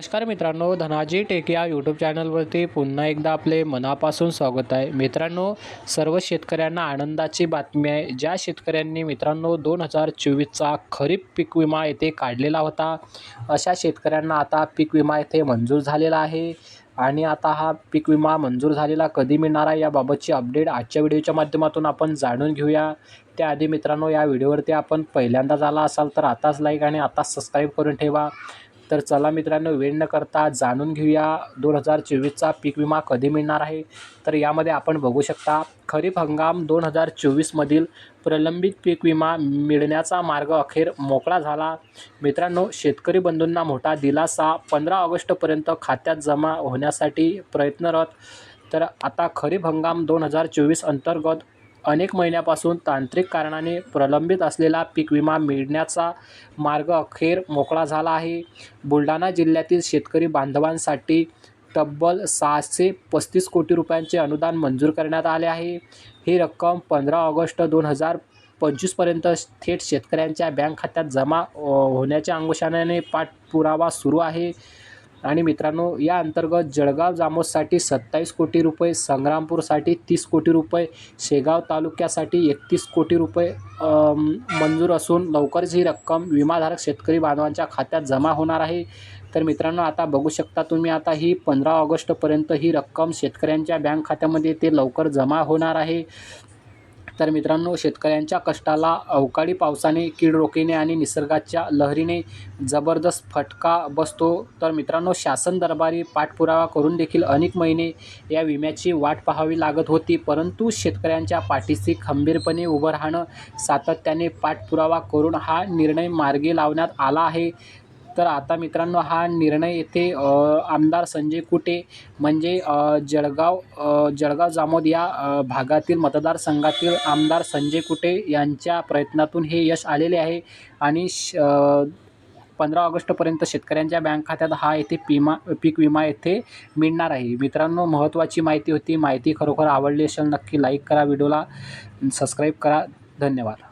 नमस्कार मित्रांनो धनाजी टेक या यूट्यूब चॅनलवरती पुन्हा एकदा आपले मनापासून स्वागत आहे. मित्रांनो सर्व शेतकऱ्यांना आनंदाची बातमी आहे. ज्या शेतकऱ्यांनी मित्रांनो दोन हजार चोवीसचा खरीप पीक विमा येथे काढलेला होता अशा शेतकऱ्यांना आता पीक विमा येथे मंजूर झालेला आहे. आणि आता हा पीक विमा मंजूर झालेला कधी मिळणार आहे याबाबतची अपडेट आजच्या व्हिडिओच्या माध्यमातून आपण जाणून घेऊया. त्याआधी मित्रांनो या व्हिडिओवरती आपण पहिल्यांदा झाला असाल तर आताच लाईक आणि आताच सबस्क्राईब करून ठेवा. तर चला मित्रांनो वेळ न करता जाणून घेऊया दोन हजार चोवीसचा पीक विमा कधी मिळणार आहे? तर यामध्ये आपण बघू शकता खरीप हंगाम दोन हजार चोवीसमधील प्रलंबित पीक विमा मिळण्याचा मार्ग अखेर मोकळा झाला. मित्रांनो शेतकरी बंधूंना मोठा दिलासा पंधरा ऑगस्टपर्यंत खात्यात जमा होण्यासाठी प्रयत्नरत. तर आता खरीप हंगाम दोन हजार चोवीस अंतर्गत अनेक महिन्यापासून तांत्रिक कारणाने प्रलंबित असलेला पीक विमा मिळण्याचा मार्ग अखेर मोकळा झाला आहे. बुलढाणा जिल्ह्यातील शेतकरी बांधवांसाठी तब्बल सहाशे पस्तीस कोटी रुपयांचे अनुदान मंजूर करण्यात आले आहे. ही रक्कम पंधरा ऑगस्ट दोन हजार पंचवीसपर्यंत थेट शेतकऱ्यांच्या बँक खात्यात जमा होण्याच्या अनुषंगाने पाठपुरावा सुरू आहे. आणि मित्रांनो या अंतर्गत जळगाव जामोदसाठी सत्तावीस कोटी रुपये संग्रामपूरसाठी तीस कोटी रुपये शेगाव तालुक्यासाठी एकतीस कोटी रुपये मंजूर असून लवकरच ही रक्कम विमाधारक शेतकरी बांधवांच्या खात्यात जमा होणार आहे. तर मित्रांनो आता बघू शकता तुम्ही आता ही पंधरा ऑगस्टपर्यंत ही रक्कम शेतकऱ्यांच्या बँक खात्यामध्ये ते लवकर जमा होणार आहे. तर मित्रांनो शेतकऱ्यांच्या कष्टाला अवकाळी पावसाने कीड रोखीने आणि निसर्गाच्या लहरीने जबरदस्त फटका बसतो. तर मित्रांनो शासन दरबारी पाठपुरावा करून देखील अनेक महिने या विम्याची वाट पाहावी लागत होती. परंतु शेतकऱ्यांच्या पाठीशी खंबीरपणे उभं राहणं सातत्याने पाठपुरावा करून हा निर्णय मार्गी लावण्यात आला आहे. तर आता मित्रांनो हा निर्णय येथे आमदार संजय कुटे म्हणजे जळगाव जळगाव जामोद या भागातील मतदारसंघातील आमदार संजय कुटे यांच्या प्रयत्नातून हे यश आलेले आहे. आणि श पंधरा ऑगस्टपर्यंत शेतकऱ्यांच्या बँक खात्यात हा येथे पिमा पीक विमा येथे मिळणार आहे. मित्रांनो महत्त्वाची माहिती होती. माहिती खरोखर आवडली असेल नक्की लाईक करा. व्हिडिओला सबस्क्राईब करा. धन्यवाद.